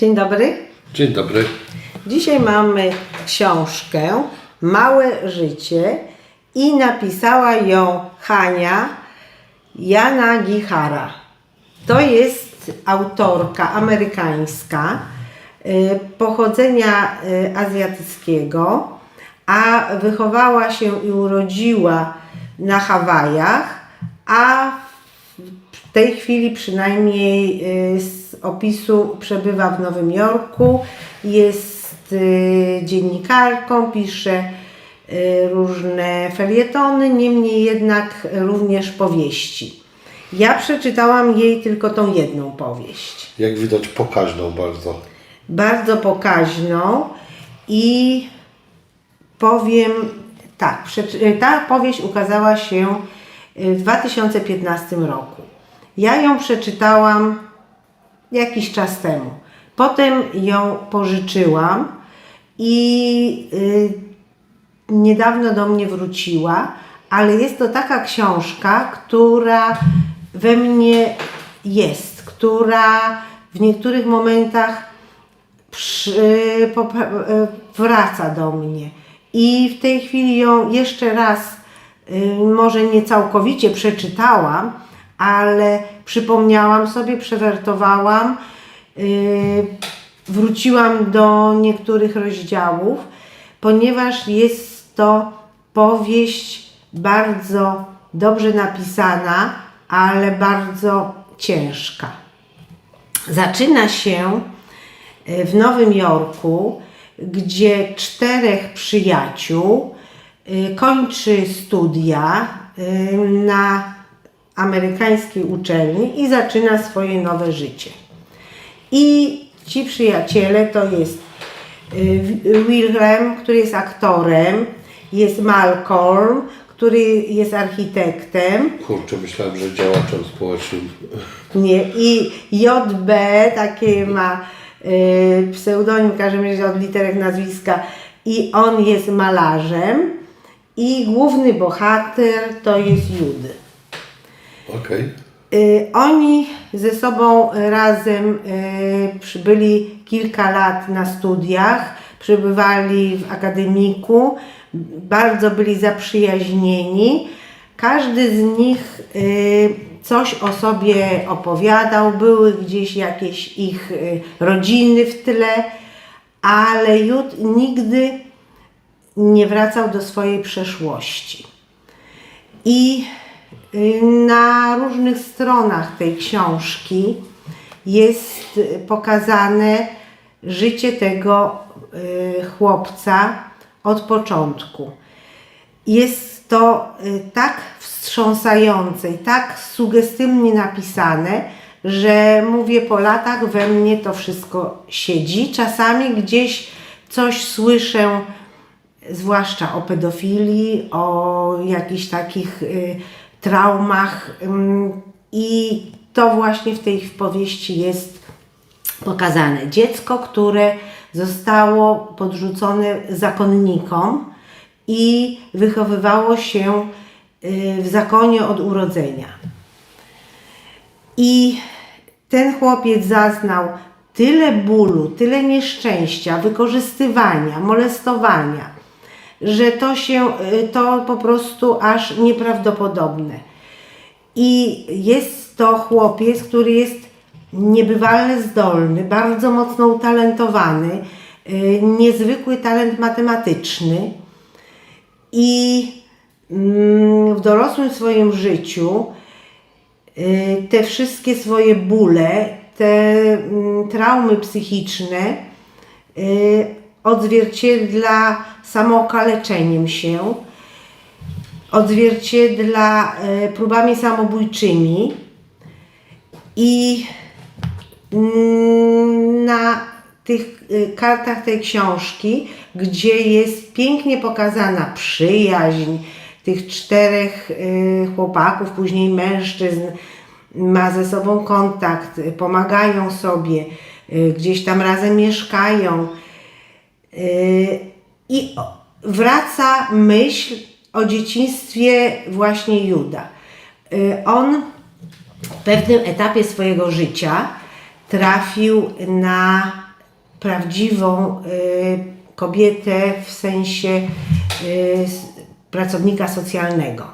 Dzień dobry. Dzień dobry. Dzisiaj mamy książkę Małe życie i napisała ją Hania Jana Gihara. To jest autorka amerykańska y, pochodzenia y, azjatyckiego, a wychowała się i urodziła na Hawajach, a w tej chwili przynajmniej y, z opisu przebywa w Nowym Jorku, jest y, dziennikarką, pisze y, różne felietony, niemniej jednak również powieści. Ja przeczytałam jej tylko tą jedną powieść Jak widać pokaźną bardzo. bardzo pokaźną i powiem tak, przeczy- ta powieść ukazała się y, w 2015 roku. Ja ją przeczytałam jakiś czas temu. Potem ją pożyczyłam i y, niedawno do mnie wróciła, ale jest to taka książka, która we mnie jest, która w niektórych momentach przy, popa- e, wraca do mnie. I w tej chwili ją jeszcze raz, y, może nie całkowicie przeczytałam, ale przypomniałam sobie, przewertowałam, y, wróciłam do niektórych rozdziałów, ponieważ jest to powieść bardzo dobrze napisana, ale bardzo ciężka. Zaczyna się e, w Nowym Jorku, gdzie czterech przyjaciół y, kończy studia y, na amerykańskiej uczelni i zaczyna swoje nowe życie. I ci przyjaciele to jest y, Wilhelm, który jest aktorem, jest Malcolm, który jest architektem, Kurczę, myślałem, że działaczem społecznym. nie, i JB, takie ma y, pseudonim, w każdym razie od literek nazwiska, i on jest malarzem, i główny bohater to jest Judy. Okej. Y, oni ze sobą razem y, przybyli kilka lat na studiach, przebywali w akademiku, bardzo byli zaprzyjaźnieni. Każdy z nich y, coś o sobie opowiadał, były gdzieś jakieś ich y, rodziny w tle, ale Jud nigdy nie wracał do swojej przeszłości. I na różnych stronach tej książki jest pokazane życie tego y, chłopca od początku. Jest to y, tak wstrząsające i tak sugestywnie napisane, że mówię po latach we mnie to wszystko siedzi. Czasami gdzieś coś słyszę zwłaszcza o pedofilii, o jakichś takich y, traumach i to właśnie w tej powieści jest pokazane. Dziecko, które zostało podrzucone zakonnikom i wychowywało się y, w zakonie od urodzenia. I ten chłopiec zaznał tyle bólu, tyle nieszczęścia, wykorzystywania, molestowania, że to się, y, to po prostu aż nieprawdopodobne. I jest to chłopiec, który jest niebywale zdolny, bardzo mocno utalentowany, y, niezwykły talent matematyczny i mm, w dorosłym swoim życiu y, te wszystkie swoje bóle, te mm, traumy psychiczne odzwierciedla samookaleczeniem się, odzwierciedla y, próbami samobójczymi i mm, na tych y, kartach tej książki, gdzie jest pięknie pokazana przyjaźń tych czterech y, chłopaków, później mężczyzn, ma ze sobą kontakt, pomagają sobie, gdzieś tam razem mieszkają. Y, I wraca myśl o dzieciństwie właśnie Juda. Y, On w pewnym etapie swojego życia trafił na prawdziwą y, kobietę w sensie pracownika socjalnego.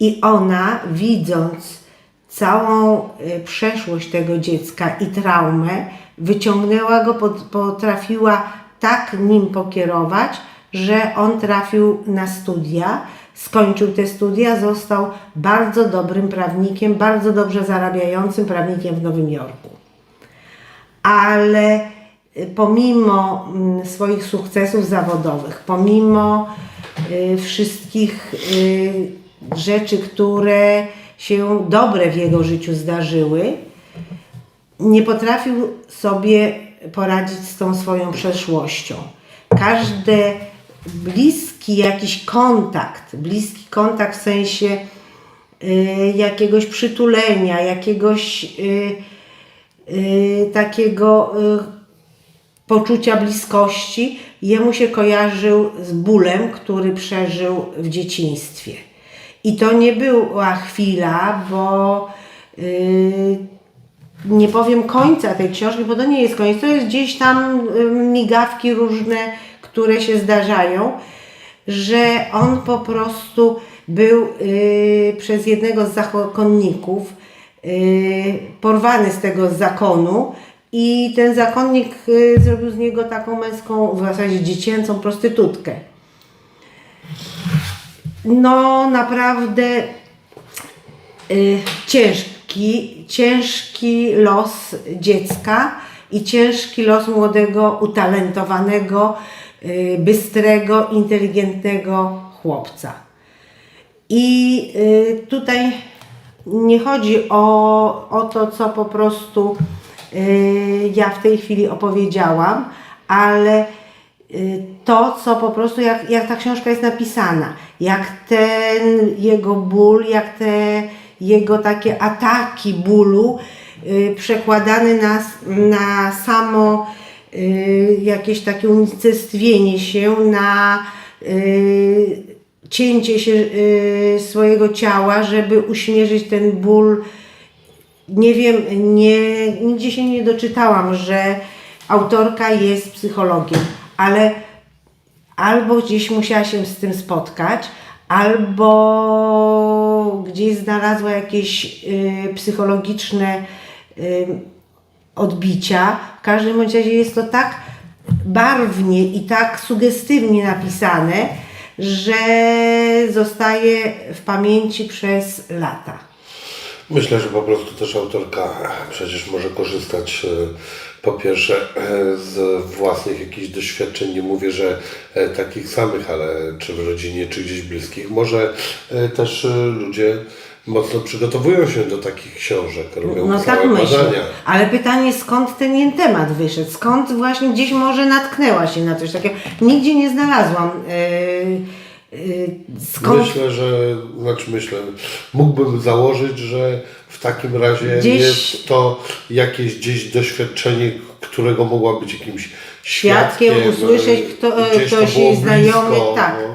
I ona, widząc całą przeszłość tego dziecka i traumę, wyciągnęła go, pot- potrafiła tak nim pokierować, że on trafił na studia, skończył te studia, został bardzo dobrym prawnikiem, bardzo dobrze zarabiającym prawnikiem w Nowym Jorku. Ale y, pomimo mm, swoich sukcesów zawodowych, pomimo y, wszystkich y, rzeczy, które się dobre w jego życiu zdarzyły, nie potrafił sobie poradzić z tą swoją przeszłością. Każdy bliski jakiś kontakt, bliski kontakt w sensie y, jakiegoś przytulenia, jakiegoś y, y, takiego y, poczucia bliskości, jemu się kojarzył z bólem, który przeżył w dzieciństwie. I to nie była chwila, bo y, nie powiem końca tej książki, bo to nie jest koniec, to jest gdzieś tam migawki różne, które się zdarzają, że on po prostu był y, przez jednego z zakonników y, porwany z tego zakonu i ten zakonnik y, zrobił z niego taką męską, w zasadzie dziecięcą prostytutkę. No naprawdę y, ciężki, ciężki los dziecka i ciężki los młodego, utalentowanego, y, bystrego, inteligentnego chłopca. I y, tutaj nie chodzi o, o to, co po prostu y, ja w tej chwili opowiedziałam, ale to, co po prostu, jak, jak ta książka jest napisana, jak ten jego ból, jak te jego takie ataki bólu y, przekładane na, na samo y, jakieś takie unicestwienie się, na y, cięcie się swojego ciała, żeby uśmierzyć ten ból. Nie wiem, nie, nigdzie się nie doczytałam, że autorka jest psychologiem, ale albo gdzieś musiała się z tym spotkać, albo gdzieś znalazła jakieś y, psychologiczne y, odbicia. W każdym razie jest to tak barwnie i tak sugestywnie napisane, że zostaje w pamięci przez lata. Myślę, że po prostu też autorka przecież może korzystać e, po pierwsze e, z własnych jakichś doświadczeń. Nie mówię, że e, takich samych, ale czy w rodzinie, czy gdzieś bliskich. Może e, też ludzie mocno przygotowują się do takich książek, robią No tak myślę. badania. Ale pytanie, skąd ten temat wyszedł? Skąd właśnie gdzieś może natknęła się na coś takiego? Nigdzie nie znalazłam. Yy, yy, skąd Myślę, że, znaczy myślę, mógłbym założyć, że w takim razie Gdzieś- jest to jakieś gdzieś doświadczenie, którego mogła być jakimś Świadkiem, świadkiem, usłyszeć, kto- e, gdzieś to ktoś jej znajomy, blisko, tak. no.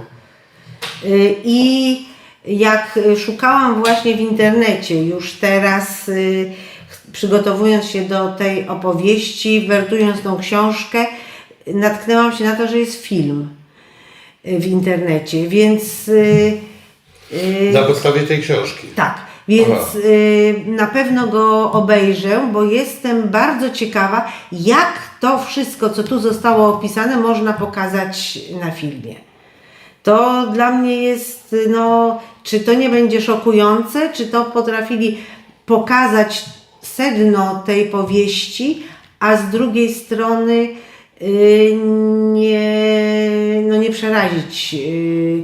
I jak szukałam właśnie w internecie, już teraz przygotowując się do tej opowieści, wertując tą książkę, natknęłam się na to, że jest film w internecie, więc Na podstawie tej książki. tak, więc y, na pewno go obejrzę, bo jestem bardzo ciekawa, jak to wszystko, co tu zostało opisane, można pokazać na filmie. To dla mnie jest, no, czy to nie będzie szokujące, czy to potrafili pokazać sedno tej powieści, a z drugiej strony y, nie, no, nie przerazić y,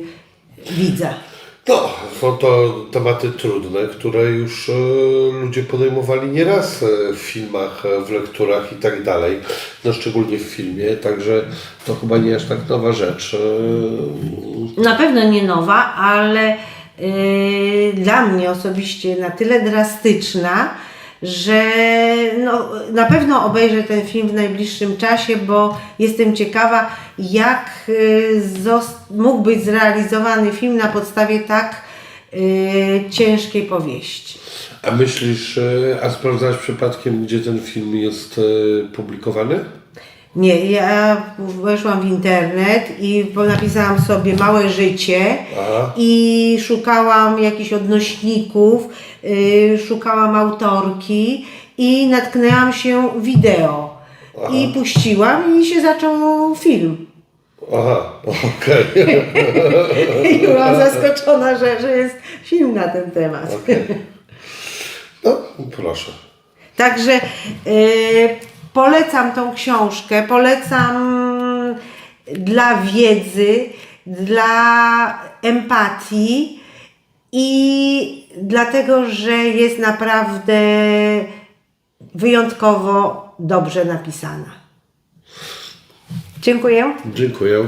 widza. No, są to tematy trudne, które już e, ludzie podejmowali nieraz e, w filmach, e, w lekturach i tak dalej. No szczególnie w filmie, także to chyba nie aż tak nowa rzecz. Na pewno nie nowa, ale yy, dla mnie osobiście na tyle drastyczna, że no, na pewno obejrzę ten film w najbliższym czasie, bo jestem ciekawa, jak zos- mógł być zrealizowany film na podstawie tak yy, ciężkiej powieści. A myślisz, e, a sprawdzałaś przypadkiem, gdzie ten film jest e, publikowany? Nie, ja weszłam w internet i napisałam sobie małe życie Aha. i szukałam jakichś odnośników, yy, szukałam autorki i natknęłam się wideo. I puściłam i się zaczął film. Aha, okej. I byłam zaskoczona, że, że jest film na ten temat. No, proszę. Także y, polecam tą książkę, polecam dla wiedzy, dla empatii i dlatego, że jest naprawdę wyjątkowo dobrze napisana. Dziękuję. Dziękuję.